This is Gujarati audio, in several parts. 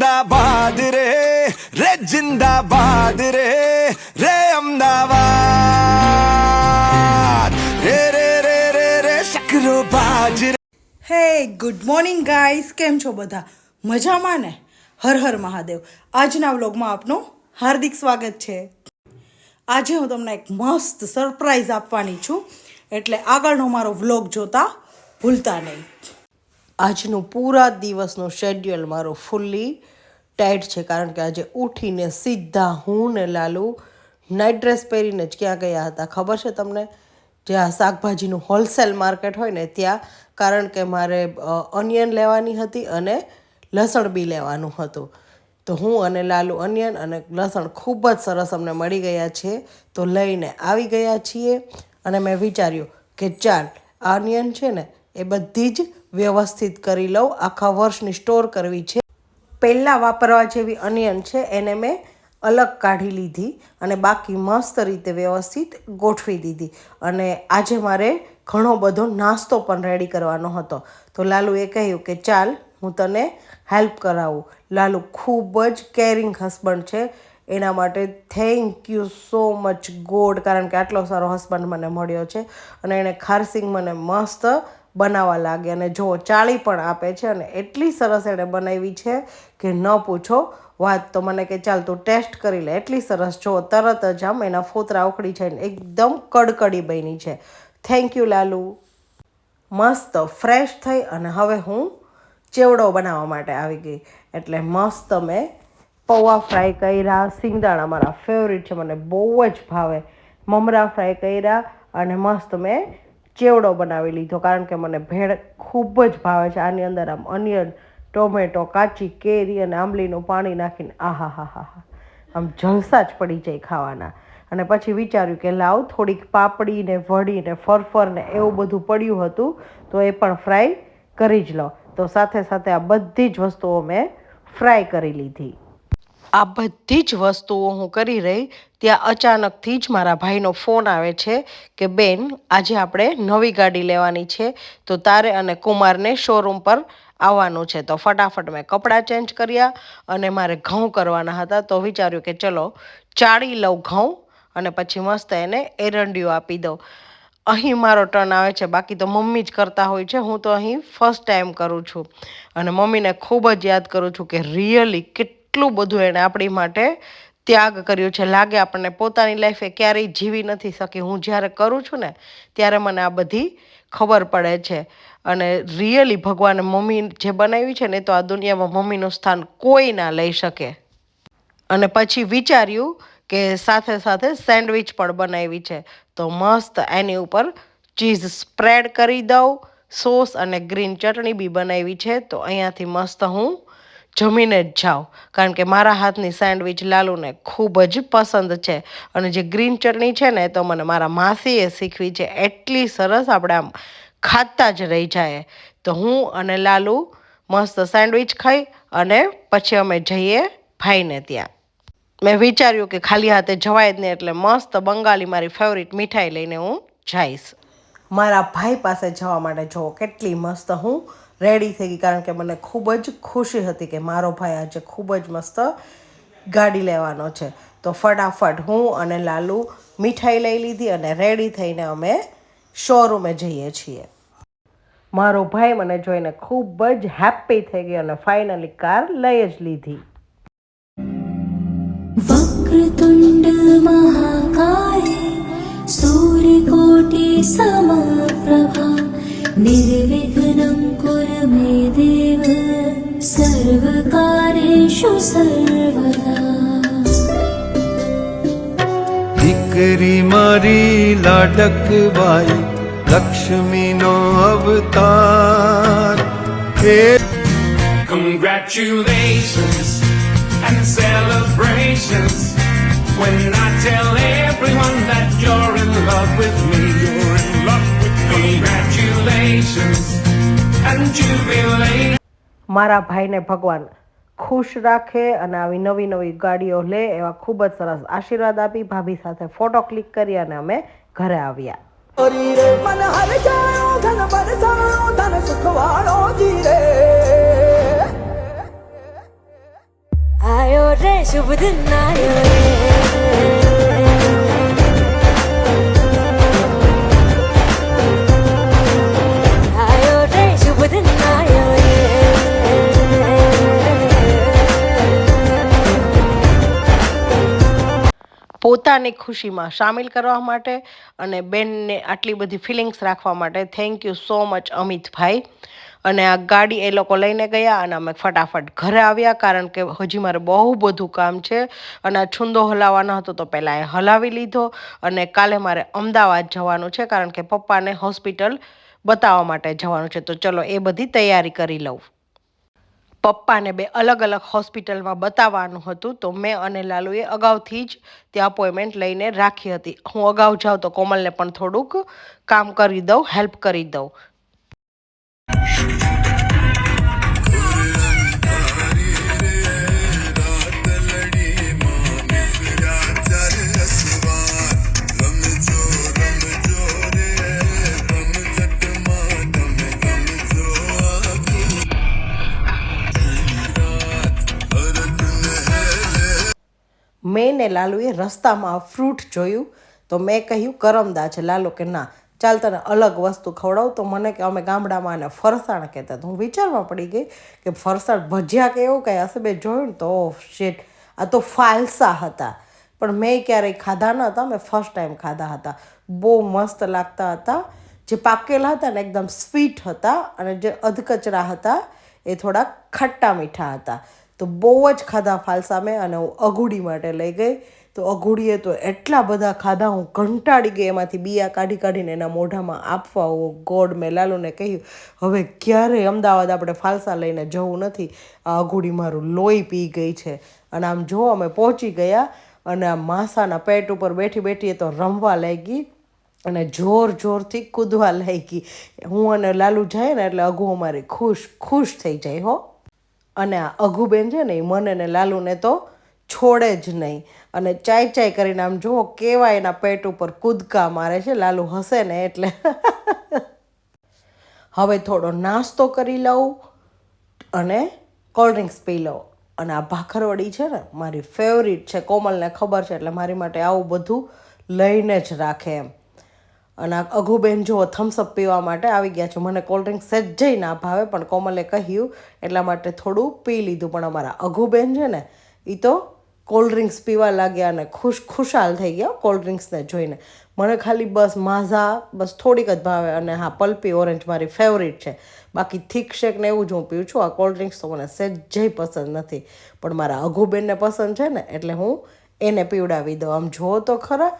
જિંદાબાદ રે રે જિંદાબાદ રે રે અમદાવાદ રે રે રે રે રે શકરો બાજ હે ગુડ મોર્નિંગ ગાઈસ કેમ છો બધા મજામાં ને હર હર મહાદેવ આજના વ્લોગમાં આપનું હાર્દિક સ્વાગત છે। આજે હું તમને એક મસ્ત સરપ્રાઈઝ આપવાની છું. એટલે આગળનો મારો વ્લોગ જોતા ભૂલતા નહીં. આજનું પૂરા દિવસનું શેડ્યુલ મારું ફૂલ્લી ટાઈટ છે, કારણ કે આજે ઉઠીને સીધા હું ને લાલુ નાઇટ ડ્રેસ પહેરીને જ ક્યાં ગયા હતા? ખબર છે તમને? જ્યાં શાકભાજીનું હોલસેલ માર્કેટ હોય ને ત્યાં, કારણ કે મારે ઓનિયન લેવાની હતી અને લસણ બી લેવાનું હતું. તો હું અને લાલુ અનિયન અને લસણ ખૂબ જ સરસ અમને મળી ગયા છે. તો લઈને આવી ગયા છીએ અને મેં વિચાર્યું કે ચાલ, આ અનિયન છે ને, એ બધી જ વ્યવસ્થિત કરી લઉં, આખા વર્ષની સ્ટોર કરવી છે. પહેલાં વાપરવા જેવી અનિયન છે, એને મેં અલગ કાઢી લીધી અને બાકી મસ્ત રીતે વ્યવસ્થિત ગોઠવી દીધી. અને આજે મારે ઘણો બધો નાસ્તો પણ રેડી કરવાનો હતો. તો લાલુએ કહ્યું કે, ચાલ, હું તને હેલ્પ કરાવું. લાલુ ખૂબ જ કેરિંગ હસબન્ડ છે. એના માટે thank you so much God, કારણ કે આટલો સારો હસબન્ડ મને મળ્યો છે. અને એણે ખારસિંગ મને મસ્ત બનાવવા લાગે અને જો ચાળી પણ આપે છે અને એટલી સરસ એણે બનાવી છે કે ન પૂછો વાત તો મને કે ચાલ તું ટેસ્ટ કરી લે. એટલી સરસ. જો તરત જ આમ એના ફોતરા ઉખડી છે ને એકદમ કડકડી બની છે. Thank you Lalu. મસ્ત ફ્રેશ થઈ અને હવે હું ચેવડો બનાવવા માટે આવી ગઈ. એટલે મસ્ત મેં પૌવા ફ્રાય કર્યા. સિંગદાણા મારા ફેવરિટ છે. મને બહુ જ ભાવે. મમરા ફ્રાય કર્યા અને મસ્ત મેં ચેવડો બનાવી લીધો? કારણ કે મને ભેળ ખૂબ જ ભાવે છે. આની અંદર આમ અનિયન ટોમેટો કાચી, કેરી અને આંબલીનું પાણી નાખીને આહા હા હા હા આમ જલસા જ પડી જાય ખાવાના. અને પછી વિચાર્યું કે લાવ થોડીક પાપડી ને વડી ને ફરફર ને એવું બધું પડ્યું હતું, તો એ પણ ફ્રાય કરી જ લો. તો સાથે સાથે આ બધી જ વસ્તુઓ મેં ફ્રાય કરી લીધી. આ બધી જ વસ્તુઓ હું કરી રહી, ત્યાં અચાનકથી જ મારા ભાઈનો ફોન આવે છે કે, બેન, આજે આપણે નવી ગાડી લેવાની છે, તો તારે અને કુમારને શોરૂમ પર આવવાનું છે. તો ફટાફટ મેં કપડાં ચેન્જ કર્યા અને મારે ઘઉં કરવાના હતા. તો વિચાર્યું કે, ચલો, ચાળી લઉં ઘઉં અને પછી મસ્ત એને એરંડિયું આપી દઉં. અહીં મારો ટર્ન આવે છે. બાકી તો મમ્મી જ કરતા હોય છે. હું તો અહીં ફર્સ્ટ ટાઈમ કરું છું. અને મમ્મીને ખૂબ જ યાદ કરું છું કે, રિયલી કેટલું બધું એણે આપણી માટે ત્યાગ કર્યો છે. લાગે આપણને પોતાની લાઈફ ક્યારેય જીવી નથી શકી. હું જ્યારે કરું છું ને, ત્યારે મને આ બધી ખબર પડે છે. અને રિયલી ભગવાને મમ્મી જે બનાવી છે ને તો આ દુનિયામાં મમ્મીનું સ્થાન કોઈ ના લઈ શકે. અને પછી વિચાર્યું કે સાથે સાથે સેન્ડવિચ પણ બનાવી છે. તો મસ્ત એની ઉપર ચીઝ સ્પ્રેડ કરી દઉં. સોસ અને ગ્રીન ચટણી બી બનાવી છે. તો અહીંયાથી મસ્ત હું જમીને જ જાઓ. કારણ કે મારા હાથની સેન્ડવિચ લાલુને ખૂબ જ પસંદ છે. અને જે ગ્રીન ચટણી છે ને તો મને મારા માસીએ શીખવી છે. એટલી સરસ આપણે આમ ખાતા જ રહી જાય. તો હું અને લાલુ મસ્ત સેન્ડવિચ ખાઈ અને પછી અમે જઈએ ભાઈને ત્યાં. મેં વિચાર્યું કે ખાલી હાથે જવાય જ નહીં, એટલે મસ્ત બંગાળી મારી ફેવરિટ મીઠાઈ લઈને હું જઈશ. મારા ભાઈ પાસે જવા માટે જો કેટલી મસ્ત હું રેડી થઈ ગઈ. કારણ કે મને ખૂબ જ ખુશી હતી કે મારો ભાઈ આજે ખૂબ જ મસ્ત ગાડી લેવાનો છે. તો ફટાફટ હું અને લાલુ મીઠાઈ લઈ લીધી અને રેડી થઈને અમે શોરૂમે જઈએ છીએ. મારો ભાઈ મને જોઈને ખૂબ જ હેપી થઈ ગયો અને ફાઇનલી કાર લઈ જ લીધી. વક્રતુંડ મહાકાય, સૂર્યકોટી સમપ્રભા निर्विघ्नं कुरु मे देव सर्वकारेषु सर्वदा દીકરી મારી લાડકવાઈ લક્ષ્મીનો અવતાર હે Congratulations and celebrations when I tell મારા ભાઈને ભગવાન ખુશ રાખે અને આવી નવી નવી ગાડીઓ લે એવા ખૂબ જ સરસ આશીર્વાદ આપી ભાભી સાથે ફોટો ક્લિક કરી અને અમે ઘરે આવ્યા. આયો રે શુભ દિન આયો પોતાની ખુશીમાં સામેલ કરવા માટે અને બેનને આટલી બધી ફિલિંગ્સ રાખવા માટે thank you so much Amitbhai. અને આ ગાડી એ લોકો લઈને ગયા અને અમે ફટાફટ ઘરે આવ્યા કારણ કે હજી મારે બહુ બધું કામ છે અને આ છુંદો હલાવવાનો હતો તો પહેલાં એ હલાવી લીધો અને કાલે મારે અમદાવાદ જવાનું છે કારણ કે પપ્પાને હોસ્પિટલ બતાવવા માટે જવાનું છે. તો ચલો એ બધી તૈયારી કરી લઉં. પપ્પાને બે અલગ અલગ હોસ્પિટલમાં બતાવવાનું હતું, તો મેં અને લાલુએ અગાઉથી જ ત્યાં અપોઇન્ટમેન્ટ લઈને રાખી હતી. હું અગાઉ જાઉં તો કોમલને પણ થોડુંક કામ કરી દઉં હેલ્પ કરી દઉં. લાલુએ રસ્તામાં ફ્રૂટ જોયું તો મેં કહ્યું કરમદા છે. લાલુ કે, ના. ચાલ તને અલગ વસ્તુ ખવડાવું તો મને કે, અમે ગામડામાં આને ફરસાણ કહેતા. તો હું વિચારવા પડી ગઈ કે ફરસાણ ભજીયા કે એવું કંઈ હશે બે જોયું ને તો શેટ. આ તો ફાલસા હતા. પણ મેં ક્યારેય ખાધા ન હતા, મેં ફર્સ્ટ ટાઈમ ખાધા હતા. બહુ મસ્ત લાગતા હતા. જે પાકેલા હતા ને, એકદમ સ્વીટ હતા અને જે અધકચરા હતા, એ થોડા ખટ્ટા મીઠા હતા. તો બહુ જ ખાધા ફાલસા મેં અને હું અઘુડી માટે લઈ ગઈ. તો અઘુડીએ તો એટલા બધા ખાધા, હું કંટાળી ગઈ એમાંથી બિયા કાઢી કાઢીને એના મોઢામાં આપવા હું ગોડ મેં લાલુને કહ્યું, હવે ક્યારેય અમદાવાદ આપણે ફાલસા લઈને જવું નથી. આ અઘુડી મારું લોહી પી ગઈ છે. અને આમ જો અમે પહોંચી ગયા અને આ માસાના પેટ ઉપર બેઠી બેઠી એ તો રમવા લાગી અને જોર જોરથી કૂદવા લાગી. હું અને લાલુ જાય ને એટલે અઘુ અમારી ખુશ ખુશ થઈ જાય હો. અને આ અઘુબેન છે ને, એ મને ને લાલુને તો છોડે જ નહીં. અને ચાય ચાય કરીને આમ જુઓ કેવા એના પેટ ઉપર કૂદકા મારે છે, લાલુ હસે ને એટલે. હવે થોડો નાસ્તો કરી લઉં અને કોલ્ડ ડ્રિંક્સ પી લઉં. અને આ ભાખરવડી છે ને, મારી ફેવરિટ છે, કોમલને ખબર છે, એટલે મારી માટે આવું બધું લઈને જ રાખે એમ. અને અઘુબેન જો થમ્સઅપ પીવા માટે આવી ગયા છે. મને કોલ્ડ ડ્રિંક સહેજય ના ભાવે પણ કોમલે કહ્યું, એટલા માટે થોડું પી લીધું. પણ અમારા અઘુબેન છે ને એ તો કોલ્ડ ડ્રિંક્સ પીવા લાગ્યા અને ખુશ ખુશાલ થઈ ગયા કોલ્ડ ડ્રિંક્સને જોઈને. મને ખાલી બસ માઝા, બસ થોડીક જ ભાવે અને હા, પલ્પી ઓરેન્જ મારી ફેવરિટ છે. બાકી થીક શેક ને એવું જ હું પીઉં છું. આ કોલ્ડ ડ્રિંક્સ તો મને સહેજય પસંદ નથી. પણ મારા અઘુબેનને પસંદ છે ને, એટલે હું એને પીવડાવી દઉં. આમ જુઓ તો ખરા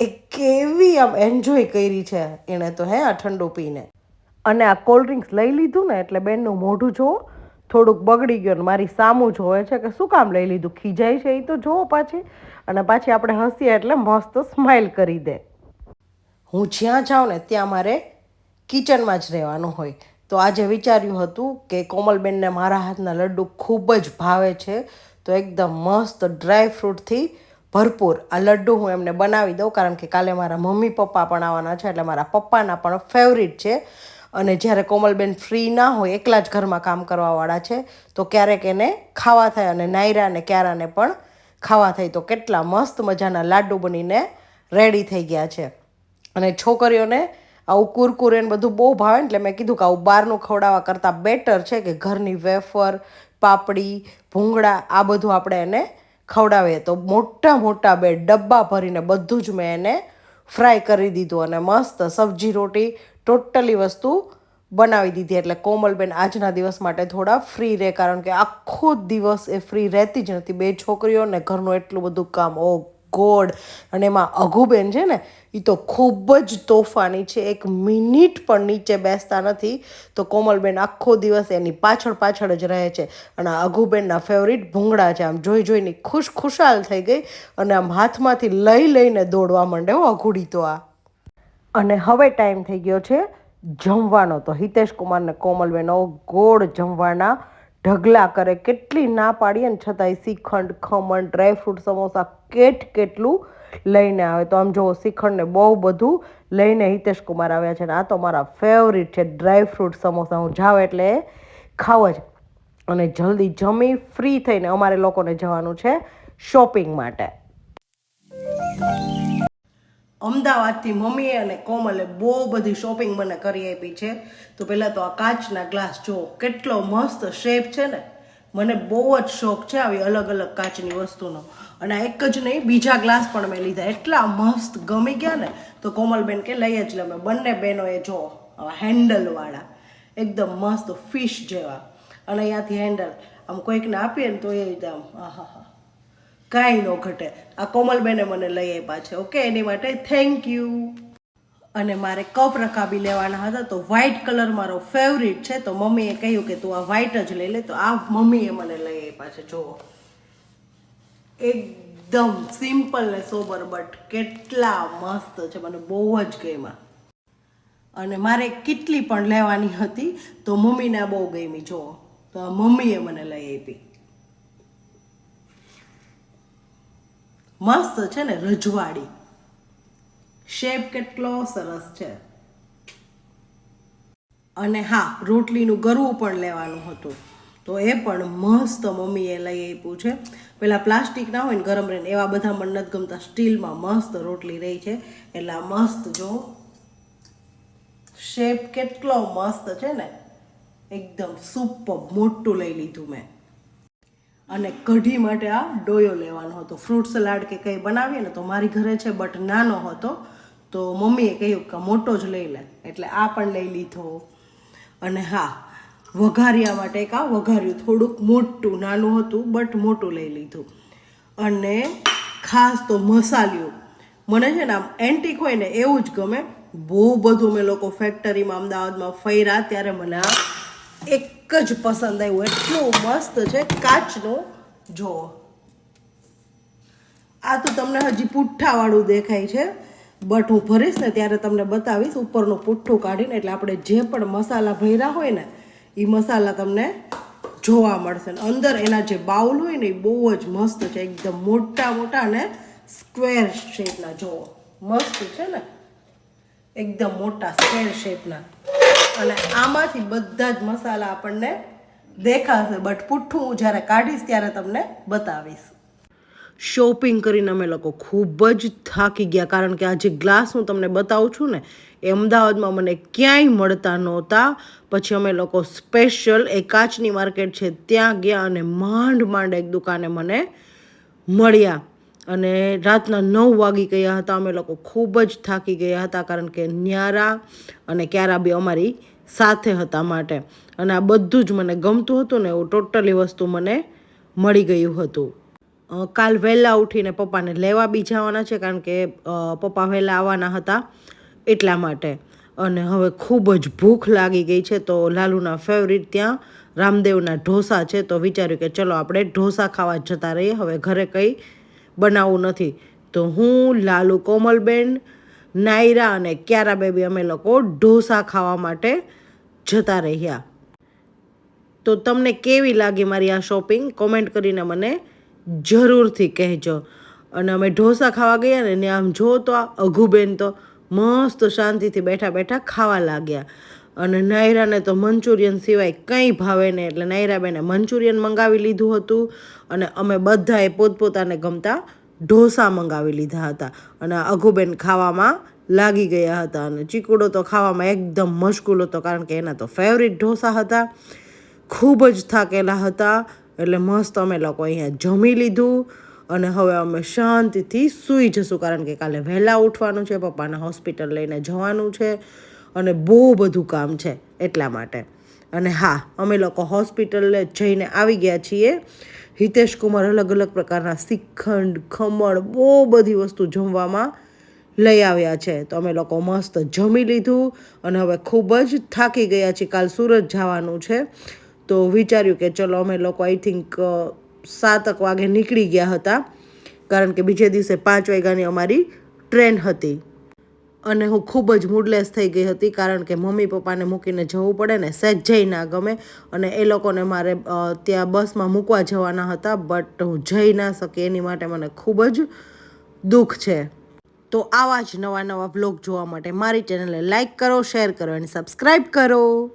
એ કેવી આમ એન્જોય કરી છે એણે તો, હે, આ ઠંડુ પીને. અને આ કોલ્ડ ડ્રિંક્સ લઈ લીધું ને, એટલે બેનનું મોઢું જુઓ, થોડુંક બગડી ગયું ને મારી સામું જોવે છે કે શું કામ લઈ લીધું, ખીજાય છે એ તો જુઓ પાછી. અને પાછી આપણે હસીએ એટલે મસ્ત સ્માઇલ કરી દે. હું જ્યાં જાઉં ને, ત્યાં મારે કિચનમાં જ રહેવાનું હોય. તો આજે વિચાર્યું હતું કે કોમલબેનને મારા હાથના લડ્ડુ ખૂબ જ ભાવે છે. તો એકદમ મસ્ત ડ્રાય ફ્રૂટથી ભરપૂર આ લડ્ડુ હું એમને બનાવી દઉં, કારણ કે કાલે મારા મમ્મી પપ્પા પણ આવવાના છે, એટલે મારા પપ્પાના પણ ફેવરિટ છે. અને જ્યારે કોમલબેન ફ્રી ના હોય, એકલા જ ઘરમાં કામ કરવાવાળા છે, તો ક્યારેક એને ખાવા થાય અને નાયરા અને ક્યારાને પણ ખાવા થાય. તો કેટલા મસ્ત મજાના લાડુ બનીને રેડી થઈ ગયા છે. અને છોકરીઓને આવું કુરકુરે એને બધું બહુ ભાવે એટલે મેં કીધું કે આવું બહારનું ખવડાવવા કરતાં બેટર છે કે ઘરની વેફર, પાપડી, ભૂંગળા, આ બધું આપણે એને ખવડાવીએ તો મોટા મોટા બે ડબ્બા ભરીને બધું જ મેં એને ફ્રાય કરી દીધું અને મસ્ત સબ્જી રોટી ટોટલી વસ્તુ બનાવી દીધી. એટલે કોમલબેન આજના દિવસ માટે થોડા ફ્રી રહે, કારણ કે આખો દિવસ એ ફ્રી રહેતી જ નથી. બે છોકરીઓ ને ઘરનું એટલું બધું કામ ઓ ગોડ અને એમાં અઘુબેન છે ને એ તો ખૂબ જ તોફાની છે. એક મિનિટ પણ નીચે બેસતા નથી. તો કોમલબેન આખો દિવસ એની પાછળ પાછળ જ રહે છે. અને આ અઘુબેનના ફેવરિટ ભૂંગળા છે. આમ જોઈ જોઈને ખુશ ખુશાલ થઈ ગઈ અને આમ હાથમાંથી લઈ લઈને દોડવા માંડે હો અઘુડી તો આ. અને હવે ટાઈમ થઈ ગયો છે જમવાનો. તો હિતેશ કુમારને કોમલબેનો ગોળ જમવાના ઢગલા કરે, કેટલી ના પાડીએ ને છતાંય શ્રીખંડ ખમણ ડ્રાયફ્રૂટ સમોસા કેટ કેટલું લઈને આવે. તો આમ જુઓ શ્રીખંડને બહુ બધું લઈને હિતેશ કુમાર આવ્યા છે ને આ તો મારા ફેવરિટ છે ડ્રાયફ્રૂટ સમોસા. હું જાઉં એટલે ખાવ જ. અને જલ્દી જમી ફ્રી થઈને અમારે લોકોને જવાનું છે શોપિંગ માટે. અમદાવાદથી મમ્મીએ અને કોમલે બહુ બધી શોપિંગ મને કરી આપી છે. તો પહેલાં તો આ કાચના ગ્લાસ જો કેટલો મસ્ત શેપ છે ને, મને બહુ જ શોખ છે આવી અલગ અલગ કાચની વસ્તુનો. અને આ એક જ નહીં, બીજા ગ્લાસ પણ મેં લીધા. એટલા મસ્ત ગમી ગયા ને, તો કોમલબેન કે લઈ જ લે. અમે બંને બહેનોએ જો હેન્ડલવાળા એકદમ મસ્ત ફિશ જેવા. અને અહીંયાથી હેન્ડલ આમ કોઈકને આપીએ ને તો એ રીતે આમ આહા હા કાંઈ ન ઘટે. આ કોમલબેને મને લઈ આપ્યા છે, ઓકે? એની માટે થેન્ક યુ અને મારે કપ રકાબી લેવાના હતા, તો વ્હાઈટ કલર મારો ફેવરિટ છે. તો મમ્મીએ કહ્યું કે તું આ વ્હાઈટ જ લઈ લે, તો આ મમ્મીએ મને લઈ આપ્યા છે, જુઓ. એકદમ સિમ્પલ ને સોબર બટ કેટલા મસ્ત છે, મને બહુ જ ગમ્યા. અને મારે કેટલી પણ લેવાની હતી, તો મમ્મીને બહુ ગમી, જુઓ. તો આ મમ્મીએ મને લઈ આપી મસ્ત છે ને રજવાડી. શેપ કેટલો સરસ છે. અને હા, રોટલીનું ગરવું પણ લેવાનું હતું. તો એ પણ મસ્ત મમ્મીએ લઈ આપ્યું છે. પેલા પ્લાસ્ટિક ના હોય ને ગરમ રહે એવા બધા મને નથી ગમતા. સ્ટીલમાં મસ્ત રોટલી રહી છે. એટલે આ મસ્ત જો, શેપ કેટલો મસ્ત છે ને. એકદમ સુપર, મોટું લઈ લીધું મેં. અને કઢી માટે આ ડોયો લેવાનો હતો. ફ્રૂટ સલાડ કે કંઈ બનાવીએ ને તો મારી ઘરે છે બટ નાનો હતો, તો મમ્મીએ કહ્યું કે મોટો જ લઈ લે. એટલે આ પણ લઈ લીધો. અને હા, વઘારિયા માટે એક આ વઘાર્યું, થોડુંક મોટું, નાનું હતું બટ મોટું લઈ લીધું. અને ખાસ તો મસાલિયું. મને છે ને આમ એન્ટિક હોય ને એવું જ ગમે. બહુ બધું મેં લોકો ફેક્ટરીમાં અમદાવાદમાં ફર્યા ત્યારે મને આ એક જ પસંદ આવ્યું. એટલું મસ્ત છે. કાચનો. જો આ તો તમને હજી પુઠ્ઠાવાળું દેખાય છે. બટ હું ભરીશ ને ત્યારે તમને બતાવીશ ઉપરનું પુઠ્ઠું કાઢીને, એટલે આપણે જે પણ મસાલા ભર્યા હોય ને એ મસાલા તમને જોવા મળશે. ને અંદર એના જે બાઉલ હોય ને એ બહુ જ મસ્ત છે. એકદમ મોટા મોટા ને સ્ક્વેર શેપના. જુઓ. મસ્ત છે ને? એકદમ મોટા સ્ક્વેર શેપના. અને આમાંથી બધા જ મસાલા આપણને દેખાશે. બટ પુઠ્ઠું હું જ્યારે કાઢીશ ત્યારે તમને બતાવીશ. શોપિંગ કરીને અમે લોકો ખૂબ જ થાકી ગયા, કારણ કે આ જે ગ્લાસ હું તમને બતાવું છું ને, એ અમદાવાદમાં મને ક્યાંય મળતા નહોતા. પછી અમે લોકો સ્પેશિયલ એ કાચની માર્કેટ છે, ત્યાં ગયા અને માંડ માંડ એક દુકાને મને મળ્યા. અને રાતના નવ વાગી ગયા હતા. અમે લોકો ખૂબ જ થાકી ગયા હતા કારણ કે ન્યારા અને ક્યારા બી અમારી સાથે હતા માટે. અને આ બધું જ મને ગમતું હતું ને એવું ટોટલી વસ્તુ મને મળી ગયું હતું. કાલ વહેલા ઉઠીને પપ્પાને લેવા બી જવાના છે કારણ કે પપ્પા વહેલા આવવાના હતા એટલા માટે. અને હવે ખૂબ જ ભૂખ લાગી ગઈ છે તો લાલુના ફેવરિટ ત્યાં રામદેવના ઢોસા છે તો વિચાર્યું કે ચલો આપણે ઢોસા ખાવા જતા રહીએ. હવે ઘરે કંઈ બનાવવું નથી. તો હું, લાલુ કોમલબેન, નાયરા અને ક્યારા બેબી અમે લોકો ઢોસા ખાવા માટે જતા રહ્યા. તો તમને કેવી લાગી મારી આ શોપિંગ? કોમેન્ટ કરીને મને જરૂરથી કહેજો. અને અમે ઢોસા ખાવા ગયા ને આમ જો તો આ અઘુબેન તો મસ્ત શાંતિથી બેઠા બેઠા ખાવા લાગ્યા. અને નાયરાને તો મંચુરિયન સિવાય કંઈ ભાવે નહીં. એટલે નાયરાબેને મંચુરિયન મંગાવી લીધું હતું અને અમે બધાએ પોતપોતાને ગમતા ઢોસા મંગાવી લીધા હતા. અને અઘુબેન ખાવામાં લાગી ગયા હતા. અને ચીકુડો તો ખાવામાં એકદમ મશગુલ હતો, કારણ કે એના તો ફેવરિટ ઢોસા હતા. ખૂબ જ થાકેલા હતા. એટલે મસ્ત અમે લોકો અહીંયા જમી લીધું. અને હવે અમે શાંતિથી સૂઈ જશું, કારણ કે કાલે વહેલા ઉઠવાનું છે, પપ્પાને હોસ્પિટલ લઈને જવાનું છે. અને બહુ બધું કામ છે એટલા માટે. અને હા, અમે લોકો હોસ્પિટલે જઈને આવી ગયા છીએ. હિતેશ કુમાર અલગ અલગ પ્રકારના શ્રીખંડ ખમણ, બહુ બધી વસ્તુ જમવામાં લઈ આવ્યા છે. તો અમે લોકો મસ્ત જમી લીધું અને હવે ખૂબ જ થાકી ગયા છીએ. કાલ સુરત જવાનું છે. તો વિચાર્યું કે ચલો અમે લોકો આઈ થિંક સાતક વાગે નીકળી ગયા હતા. કારણ કે બીજે દિવસે પાંચ વાગ્યાની અમારી ટ્રેન હતી. અને હું ખૂબ જ મૂડલેસ થઈ ગઈ હતી કારણ કે મમ્મી પપ્પાને મૂકીને જવું પડે ને સહેજ જઈ ના ગમે અને એ લોકોને મારે ત્યાં બસમાં મૂકવા જવાના હતા, બટ હું જઈ ના શકી. એની માટે મને ખૂબ જ દુઃખ છે. તો આવા જ નવા નવા વ્લોગ જોવા માટે મારી ચેનલને લાઈક કરો, શેર કરો અને સબસ્ક્રાઈબ કરો.